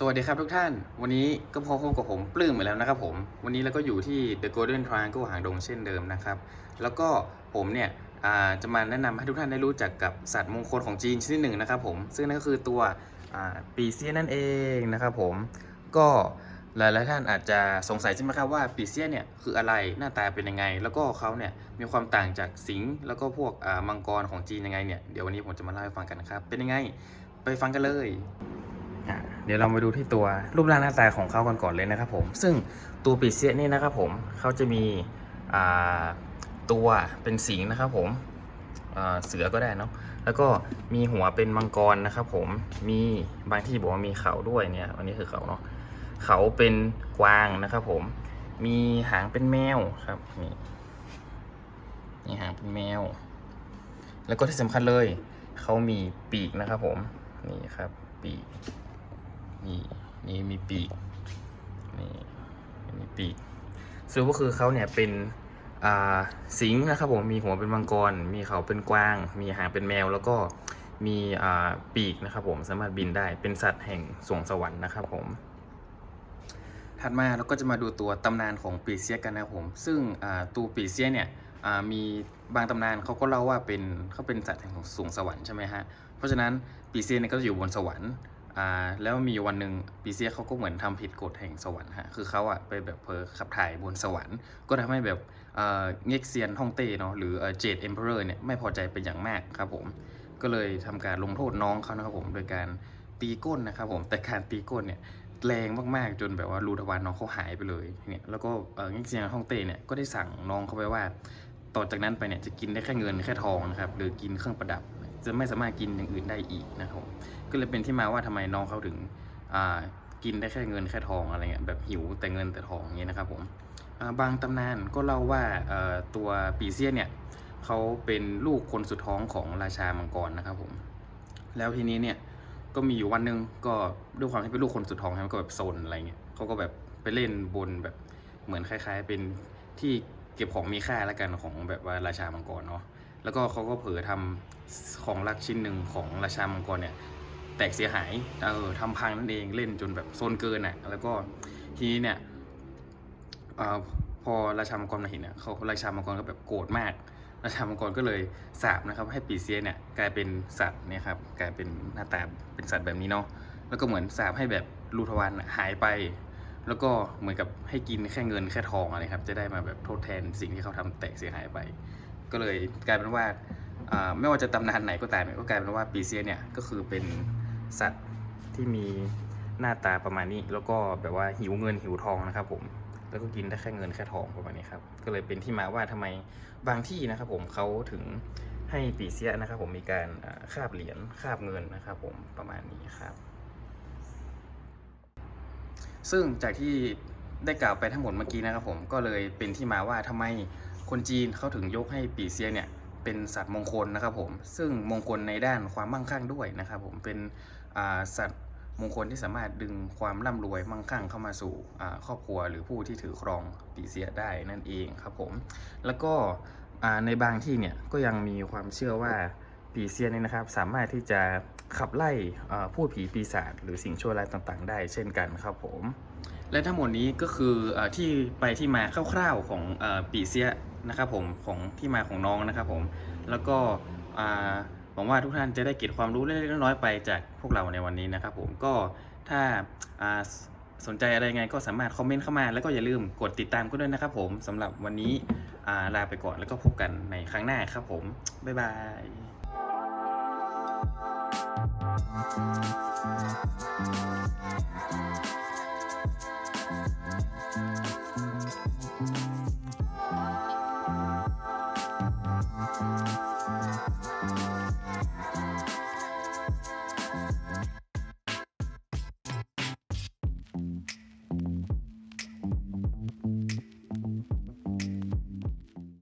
สวัสดีครับทุกท่าน วันนี้ก็พบกับผมปลื้มเหมือนแล้วนะครับผม วันนี้เราก็อยู่ที่ The Golden Triangle หางดงเช่นเดิมนะครับ แล้วก็ผมเนี่ยจะมาแนะนำให้ทุกท่านได้รู้จักกับสัตว์มงคลของจีนชนิดหนึ่งนะครับผม ซึ่งนั่นก็คือตัวปีเซียนั่นเองนะครับผม ก็หลายๆท่านอาจจะสงสัยใช่ไหมครับว่าปีเซียเนี่ยคืออะไร หน้าตาเป็นยังไง แล้วก็เขาเนี่ยมีความต่างจากสิงห์แล้วก็พวกมังกรของจีนยังไงเนี่ย เดี๋ยววันนี้ผมจะมาเล่าให้ฟังกันนะครับ เป็นยังไง ไปฟังกันเลย เดี๋ยวเรามาดูที่ตัวรูปร่างหน้าตาของเขากันก่อนเลยนะครับผม ซึ่งตัวปีเซียนี่นะครับผมเขาจะมีตัวเป็นสิงห์นะครับผมเสือก็ได้เนาะ แล้วก็มีหัวเป็นมังกรนะครับผม มีบางที่บอกว่ามีเขาด้วยเนี่ยอันนี้คือเขาเนาะ เขาเป็นกวางนะครับผม มีหางเป็นแมวครับนี่นี่หางเป็นแมว แล้วก็ที่สำคัญเลย เขามีปีกนะครับผม นี่ครับปีก นี่นี่มีปีกนี่มีปีกสรุปก็คือเขาเนี่ยเป็นอ่าสิงห์นะครับผมมีหัวเป็นมังกร มีเขาเป็นกวาง มีหางเป็นแมว แล้วก็มีอ่าปีกนะครับผมสามารถบินได้เป็นสัตว์แห่งสวงสวรรค์นะครับผมถัดมาเราก็จะมาดูตัวตำนานของปีเซียกันนะครับผม ซึ่งตัวปีเซียเนี่ยมีบางตำนานเขาก็เล่าว่าเป็นเขาเป็นสัตว์แห่งสวงสวรรค์ใช่ไหมฮะ เพราะฉะนั้นปีเซียเนี่ยก็จะอยู่บนสวรรค์ อ่าแล้วมีวันหนึ่งปีเซียเขาก็เหมือนทำผิดกฎแห่งสวรรค์ฮะคือเขาอะไปแบบเพอขับถ่ายบนสวรรค์ ก็ทำให้แบบเอ่อเง็กเซียนฮ่องเต้เนาะหรือเจดเอ็มเพอเรอร์เนี่ยไม่พอใจเป็นอย่างมากครับผม ก็เลยทำการลงโทษน้องเขานะครับผมโดยการตีก้นนะครับผมแต่การตีก้นเนี่ยแรงมากๆจนแบบว่ารูทวารน้องเขาหายไปเลยเนี่ยแล้วก็เอ่อเง็กเซียนฮ่องเต้เนี่ยก็ได้สั่งน้องเขาไปว่า ต่อจากนั้นไปเนี่ยจะกินได้แค่เงินแค่ทองนะครับหรือกินเครื่องประดับ จะไม่สามารถกินอย่างอื่นได้อีกนะครับก็เลยเป็นที่มาว่าทำไมน้องเขาถึงอ่ากินได้แค่เงินแค่ทองอะไรเงี้ยแบบหิวแต่เงินแต่ทองอย่างเงี้ยนะครับผมบางตำนานก็เล่าว่าตัวปีเซียเนี่ยเขาเป็นลูกคนสุดท้องของราชามังกรนะครับผมแล้วทีนี้เนี่ยก็มีอยู่วันหนึ่งก็ด้วยความที่เป็นลูกคนสุดท้องครับก็แบบโซนอะไรเงี้ยเขาก็แบบไปเล่นบนแบบเหมือนคล้าย ๆ เป็นที่เก็บของมีค่าแล้วกันของแบบว่าราชามังกรเนาะ แล้วก็เขาก็เผลอทำของรักชิ้นหนึ่งของราชามังกรเนี่ยแตกเสียหายเออทำพังนั่นเองเล่นจนแบบโซนเกินอะแล้วก็ทีนี้เนี่ยอ่อพอราชามังกรมาเห็นเนี่ยเขาราชามังกรก็แบบโกรธมาก ราชามังกรก็เลยสาบนะครับให้ปีเซียเนี่ยกลายเป็นสัตว์เนี่ยครับกลายเป็นหน้าตาเป็นสัตว์แบบนี้เนาะแล้วก็เหมือนสาบให้แบบรูทวานหายไป แล้วก็เหมือนกับให้กินแค่เงินแค่ทองอะไรครับจะได้มาแบบทดแทนสิ่งที่เขาทำแตกเสียหายไป ก็เลยกลายเป็นว่าไม่ว่าจะตำนานไหนก็ตามเนี่ยก็กลายเป็นว่าปีเซียเนี่ยก็คือเป็นสัตว์ที่มีหน้าตาประมาณนี้ แล้วก็แบบว่าหิวเงินหิวทองนะครับผมแล้วก็กินได้แค่เงินแค่ทองประมาณนี้ครับก็เลยเป็นที่มาว่าทำไมบางที่นะครับผมเขาถึงให้ปีเสียนะครับผมมีการคาบเหรียญคาบเงินนะครับผมประมาณนี้ครับ ซึ่งจากที่ได้กล่าวไปทั้งหมดเมื่อกี้นะครับผมก็เลยเป็นที่มาว่าทำไม คนจีนเขาถึงยกให้ปีเซียเนี่ยเป็นสัตว์มงคลนะครับผมซึ่งมงคลในด้านความมั่งคั่งด้วยนะครับผมเป็นสัตว์มงคลที่สามารถดึงความร่ำรวยมั่งคั่งเข้ามาสู่ครอบครัวหรือผู้ที่ถือครองปีเซียได้นั่นเองครับผมแล้วก็ในบางที่เนี่ยก็ยังมีความเชื่อว่าปีเซียเนี่ยนะครับสามารถที่จะขับไล่อ่าพูดผีปีศาจหรือสิ่งชั่วร้ายต่างๆ ได้เช่นกันครับผมและทั้งหมดนี้ก็คืออที่ไปที่มาคร่าวๆของอปีเซีย นะครับผมของที่มาของน้องนะครับผมแล้วก็หวังว่าทุกท่านจะได้เก็บความรู้เล็กๆน้อยๆไปจากพวกเราในวันนี้นะครับผมก็ถ้าาสนใจอะไรไงก็สามารถคอมเมนต์เข้ามา แล้วก็อย่าลืมกดติดตามก็ด้วยนะครับผมสำหรับวันนี้าลาไปก่อนแล้วก็พบกันในครั้งหน้าครับผม บ๊ายบาย